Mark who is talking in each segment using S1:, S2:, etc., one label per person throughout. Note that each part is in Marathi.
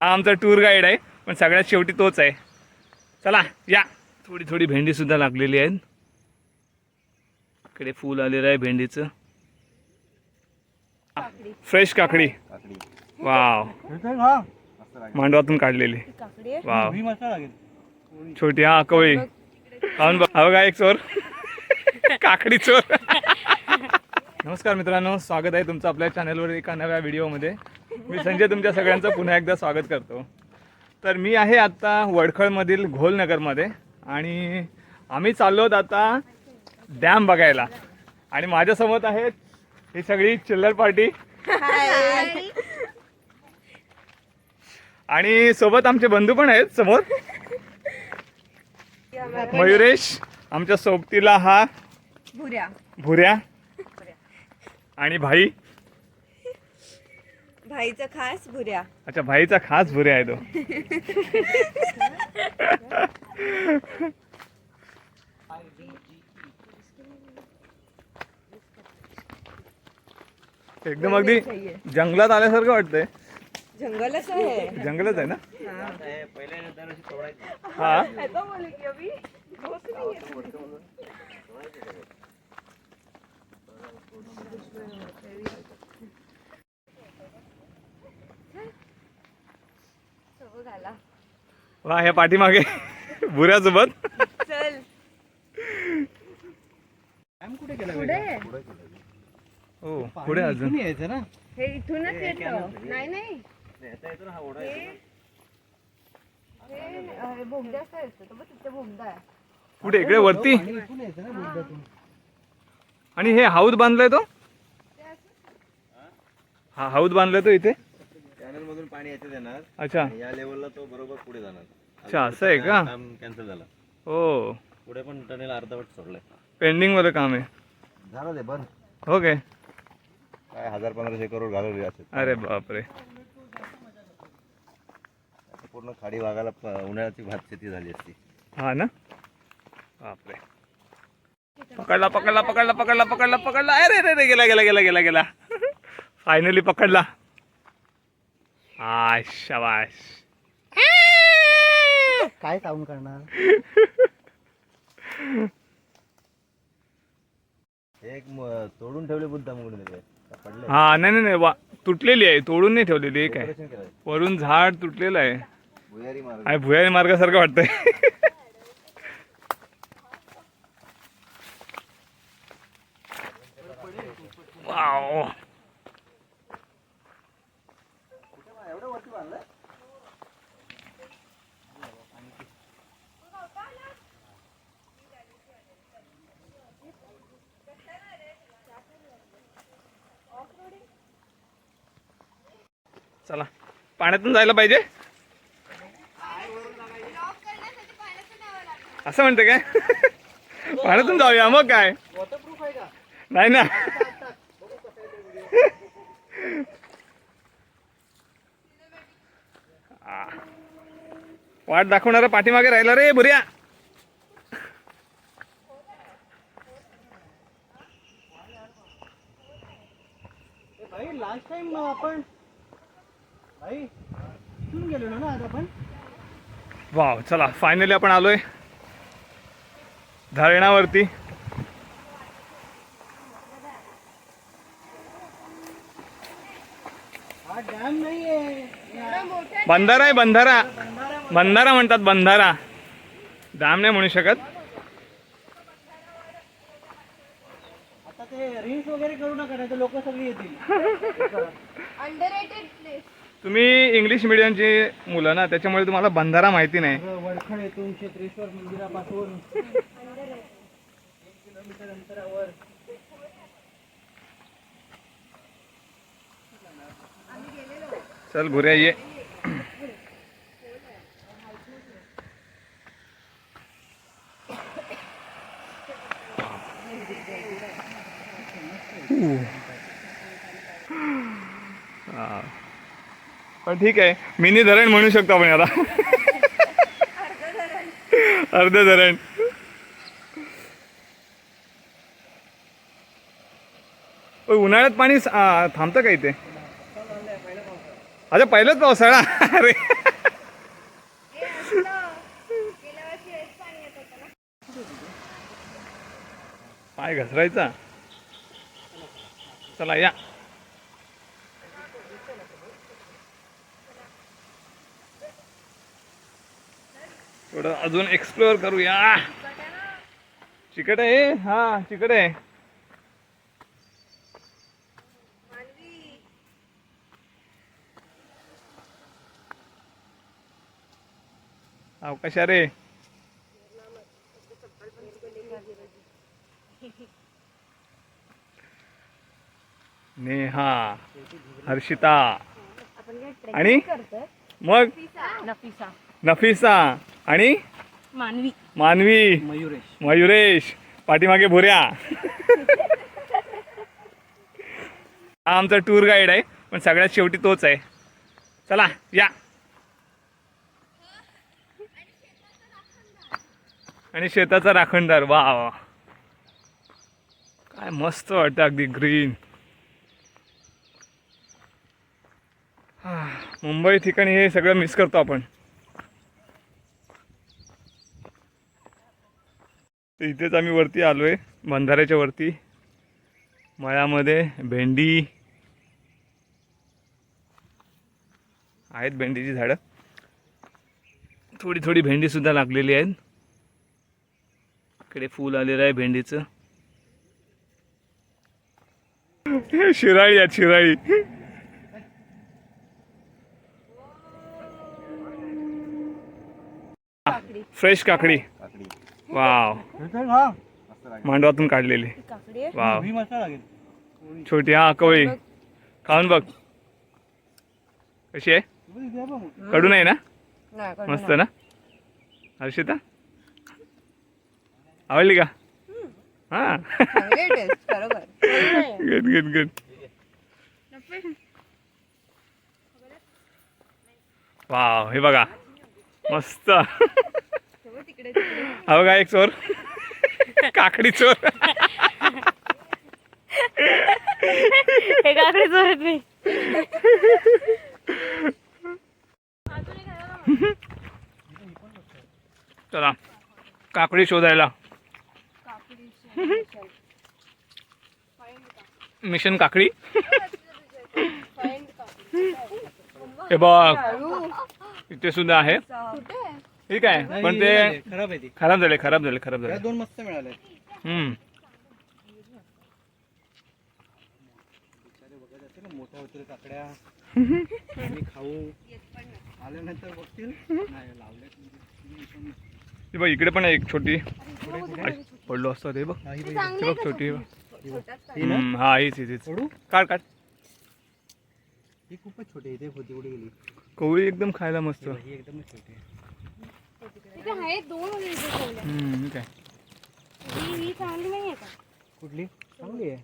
S1: हा आमचा टूर गाईड आहे पण सगळ्यात शेवटी तोच आहे. चला या. थोडी थोडी भेंडी सुद्धा लागलेली आहेत. इकडे फूल आलेलं आहे भेंडीचं. फ्रेश काकडी. वाव मांडवातून काढलेली. वाव छोटी हा कवळी. बघा. एक चोर. काकडी चोर. नमस्कार मित्रांनो स्वागत आहे तुमचं आपल्या चॅनलवर एका नव्या व्हिडिओमध्ये मी संजय तुमच्या सगळ्यांचं पुन्हा एकदा स्वागत करतो. तर मी आहे आत्ता वडखळमधील घोलनगरमध्ये आणि आम्ही चाललो आहोत आता डॅम बघायला. आणि माझ्यासमोर आहेत ही सगळी चिल्लर पार्टी. आणि सोबत आमचे बंधू पण आहेत समोर. मयुरेश आमच्या सोबतीला हा
S2: भुऱ्या
S1: भुऱ्या आणि भाई.
S2: भाईचा खास भुऱ्या
S1: अच्छा भाईचा खास भुऱ्या आहे तो. एकदम अगदी जंगलात आल्यासारखं वाटतंय.
S2: जंगलच आहे.
S1: जंगलच आहे ना? हा. वा ह्या पाठीमागे भुऱ्यासोबत
S2: चल. पुढे.
S1: हो पुढे अजून.
S2: हे इथूनच येतं. नाही नाही. हे- हे अं, बोगद्याचं येतं तो बघ तिथे बोगदा आहे.
S1: कुठे? इकडे वरती? आणि हे हाऊद बांधलाय तो? हा हाऊद बांधलाय तो इथे?
S3: चॅनल मधून पाणी येते देणार.
S1: अच्छा.
S3: या लेवलला तो बरोबर पुढे जाणार.
S1: अच्छा असं आहे का?
S3: काम कॅन्सल झालं.
S1: हो.
S3: पुढे पण टनेल अर्धवट सोडलंय.
S1: पेंडिंगमध्ये काम आहे.
S3: झालं ते बरं
S1: हो काय
S3: काय हजार पंधराशे करोड घालवले असेल
S1: अरे बापरे.
S3: पूर्ण खाडी भागाला प- उन्हाळ्याची भात शेती झाली असती.
S1: हा ना? बापरे. पकडला पकडला पकडला पकडला पकडला पकडला. अरे रे रे गेला गेला गेला गेला गेला. फायनली पकडला. हा शाबाश
S4: काय काम करणार?
S3: एक तोडून ठेवले बुद्ध म्हणून
S1: हा नाही नाही नाही वा तुटलेली आहे. तोडून नाही ठेवलेली एक आहे. वरून झाड तुटलेलं आहे.
S3: भुयारी मार्ग
S1: आणि भुयारी मार्गासारखं वाटतंय. वाव. चला पाण्यातून जायला पाहिजे? असं म्हणते काय? पाण्यातून जाऊया मग काय? नाही ना. वाट दाखवणारा पाठीमागे राहिला रे बुऱ्या.
S4: लास्ट टाइम आपण भाई इथून गेलो ना आज आपण
S1: वाव चला फायनली आपण आलोय. धरणावरती.
S4: हा डॅम नाही आहे
S1: बंधारा आहे बंधारा. बंधारा म्हणतात बंधारा. डॅम नाही म्हणू शकत.
S4: आता ते रील्स वगैरे करू नका नाही लोक सगळी येतील.
S2: अंडर
S1: तुम्ही इंग्लिश मिडियमची मुलं ना त्याच्यामुळे तुम्हाला बंधारा माहिती नाही.
S4: सगळं वडखळ येथून क्षेत्रेश्वर मंदिरापासून. एक किलोमीटर अंतरावर.
S1: चल भुऱ्या ये. ठीक आहे. मिनी धरण म्हणू शकतो आपण याला. अर्ध धरण. उन्हाळ्यात पाणी थांबतं का इथे? अच्छा पहिलाच पावसाळा अरे. पाय घसरायचा. चला या. थोडं अजून एक्सप्लोअर करूया. चिकट आहे? हा चिकट आहे. अवकाश रे नेहा हर्षिता. आणि मग?
S2: नफिसा.
S1: नफिसा. आणि?
S2: मानवी.
S1: मानवी.
S4: मयुरेश.
S1: मयुरेश. पाठीमागे भुऱ्या हा आमचा टूर गाईड आहे पण सगळ्यात शेवटी तोच आहे. चला या. आणि शेताचा राखणदार वा वा काय मस्त वाटतं अगदी ग्रीन मुंबई ठिकाणी हे सगळं मिस करतो आपण. तर इथेच आम्ही वरती आलो आहे बंधाऱ्याच्या वरती. मळ्यामध्ये भेंडी. आहेत भेंडीची झाडं. थोडी थोडी भेंडीसुद्धा लागलेली आहेत. इकडे फूल आलेलं आहे भेंडीचं. शिराळी आहेत शिराळी. फ्रेश काकडी
S3: काकडी.
S1: वाव. मांडवातून काढलेली. वाव. छोटी हा कवळी. खाऊन बघ. कशी आहे? कडू नाही ना? मस्त ना? हर्षिता? आवडली का? हा. गुड गुड गुड वाव हे बघा. मस्त.
S2: तेव्हा तिकडे तिकडे.
S1: हा बघा एक चोर. काकडी चोर.
S2: हे काकडे जोरात मी.
S1: चला काकडी शोधायला. मिशन काकडी. हे बघ इथे सुद्धा आहे. ठीक आहे. पण
S4: हे
S1: ते
S4: खराब आहे ती.
S1: खराब झाले खराब झाले खराब
S4: या
S1: झाले
S4: दोन मस्त मिळाले
S1: हम्म.
S4: मोठ्या होतील काकड्या. आम्ही खाऊ. आल्यानंतर बघतील. नाही लावले
S1: बघ इकडे पण आहे एक छोटी. पडलो असतो ते बघ. ते बघ छोटी. हे हा हीच हीच काढ काढ.
S4: ही खूपच छोटी आहे इथे होती कुठे गेली?
S1: कोवळी एकदम खायला मस्त.
S4: ही एकदमच छोटी आहे.
S2: तिथे दोन ठेवल्या.
S1: हम्म, आहे
S2: ही ही चांगली नाही आहे का?
S4: कुठली? चांगली आहे.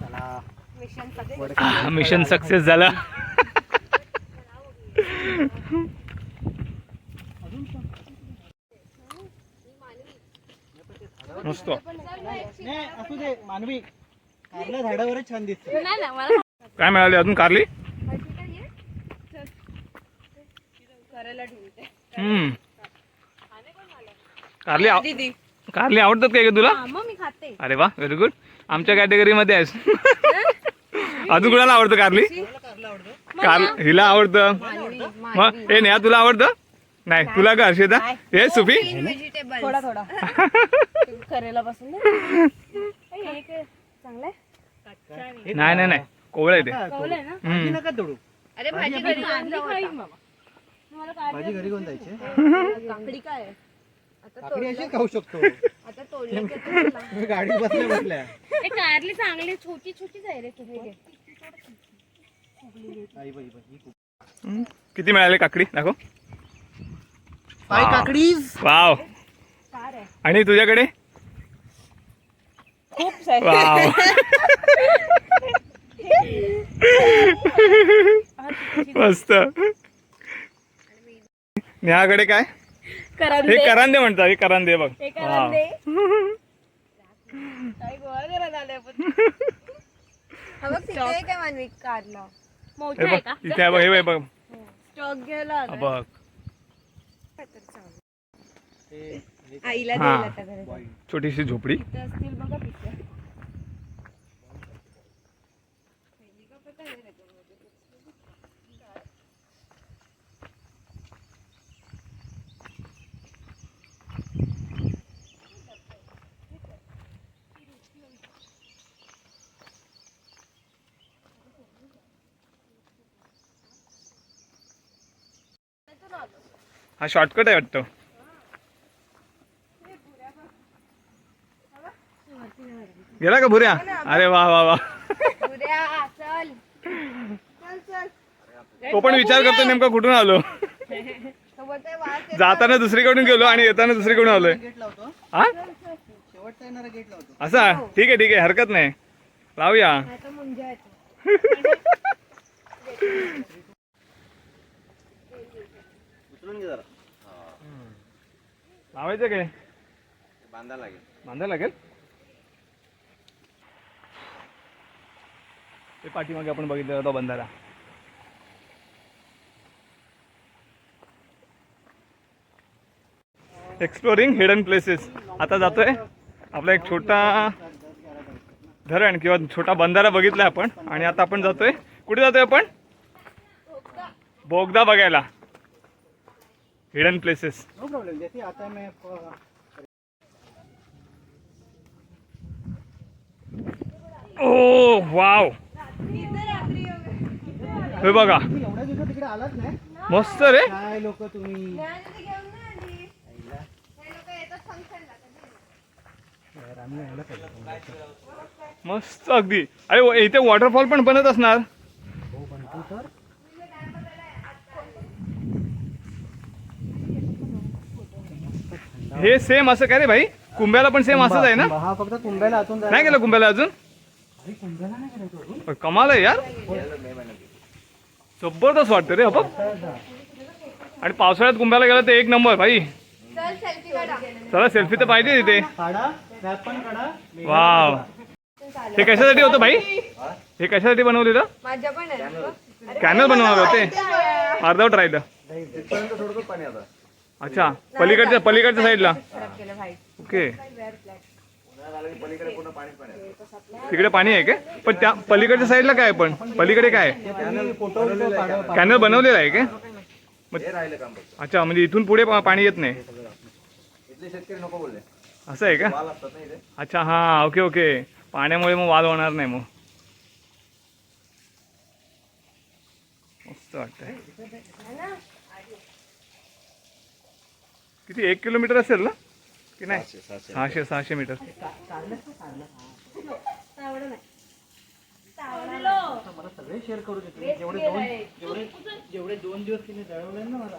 S4: चला
S2: मिशन
S1: मिशन सक्सेस झालं.
S4: नाही असू दे मानवी. कारल्या झाडावरच छान दिसते.
S2: नाही ना मला
S1: काय मिळाले अजून कारली? हम्म. कारली आव-
S2: दीदी.
S1: कारली आवडतात काय तुला?
S2: हा मग मी खाते.
S1: अरे वा व्हेरी गुड आमच्या कॅटेगरीमध्ये आहेस. अजून कुणाला आवडतं कारली?
S4: कारला आवडतं.
S1: कार हिला आवडतं.
S2: मानवी
S1: मग ए नेहा तुला आवडतं? नाही तुला का हर्षिता? हे सुफी?
S2: व्हेजिटेबल थोडा थोडा. करेला पासून
S1: नाही नाही नाही. कोवळ आहे ते.
S4: तोडू.
S2: कळलंय ना?
S4: भाजी नका तोडू.
S2: अरे भाजी घरी कांदी खाईन बाबा मला
S4: भाजी घरी कोण जायची
S2: काकडी काय आहे? आता
S4: काकडी अशीच खाऊ शकतो.
S2: आता तोडलं की आता तुला.
S4: तुम्ही गाडीत बसल्या बसल्या.
S2: ए कारली चांगली छोटी छोटीच आहे रे तुम्ही घे.
S4: आई बाई बाई, ही खूप.
S1: किती मिळाले काकडी? दाखव.
S4: पाय काकडीज.
S1: वाव. आणि तुझ्याकडे?
S2: खूप
S1: वाव. मस्त. नेहाकडे काय?
S2: करंदे.
S1: हे करांदे म्हणतात हे करांदे बघ. इथे बघ हे बघ, बघ
S2: स्टॉक घ्यायला
S1: हा,
S2: आलाय.
S1: बघ
S5: आईला
S1: छोटीशी झोपडी.
S2: असतील बघा
S1: हा शॉर्टकट आहे वाटतं. गेला का भुऱ्या अरे वा वा वा. तो पण विचार करतो नेमका कुठून आलो. जाताना दुसरीकडून गेलो आणि येताना दुसरीकडून आलोय. हा असा? ठीक आहे ठीक आहे हरकत नाही. लावूया.
S3: उचलून घे जरा.
S1: लावायचं काय?
S3: बांधायला लागेल.
S1: बांधायला लागेल? ते पाठीमागे आपण बघितलं होता बंधारा. एक्सप्लोरिंग हिडन प्लेसेस आता जातोय आपला एक छोटा धरण किंवा छोटा बंधारा बघितलाय आपण. आणि आता आपण जातोय. कुठे जातोय आपण? बोगदा बघायला. हिडन प्लेसेस
S4: नो प्रॉब्लेम जैसे आता है मैं
S1: ओ वाव हे बघा
S4: तुम्ही एवढ्या दिवसात तिकडे आलाच नाही
S1: मस्त रे
S4: काय लोक तुम्ही यार, आम्ही यायला पाहिजे.
S1: मस्त अगदी अरे व- इथे वॉटरफॉल पण बनत असणार
S4: हो बनतो तर
S1: हे सेम असं काय रे भाई? कुंभ्याला पण सेम असंच आहे ना?
S4: हा फक्त कुंभ्याला जायला
S1: नाही गेलं कुंभ्याला अजून?
S4: अजून?
S1: पण कमाल आहे यार. जबरदस्त वाटतं रे बघ आणि पावसाळ्यात कुंभ्याला गेला तर एक नंबर भाई.
S5: चल सेल्फी काढा.
S1: चला सेल्फी तर पाहिजे तिथे वाव. हे कशासाठी होतं भाई? हे? कशासाठी बनवलेलं. कॅनल बनवणार होते. अर्धवट राहिलं. अच्छा पलीकडच्या पलीकडच्या साईडला. ओके. तिकडे पाणी आहे का? पण त्या पलीकडच्या साईडला काय पण? पलीकडे काय? कॅनल बनवलेला आहे
S3: का?
S1: अच्छा म्हणजे इथून पुढे पाणी येत नाही. असं आहे का? अच्छा हा ओके ओके. पाण्यामुळे मग वाद होणार नाही मग. मस्त वाटतंय. किती एक किलोमीटर असेल ना? की नाही? सहाशे सहाशे मीटर.
S4: मला सगळे शेअर करू देतो जेवढे दोन जेवढे जेवढे दोन दिवस तिने जळवले ना मला.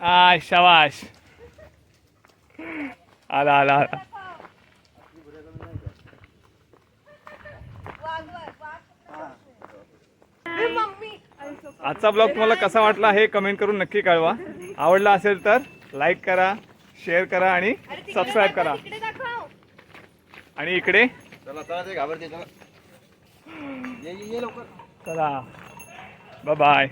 S1: आ शवाश आला आला आला. आजचा ब्लॉग तुम्हाला कसा वाटला हे कमेंट करून नक्की कळवा. आवडला असेल तर लाईक करा शेअर करा आणि सबस्क्राईब करा. आणि इकडे? चला बाय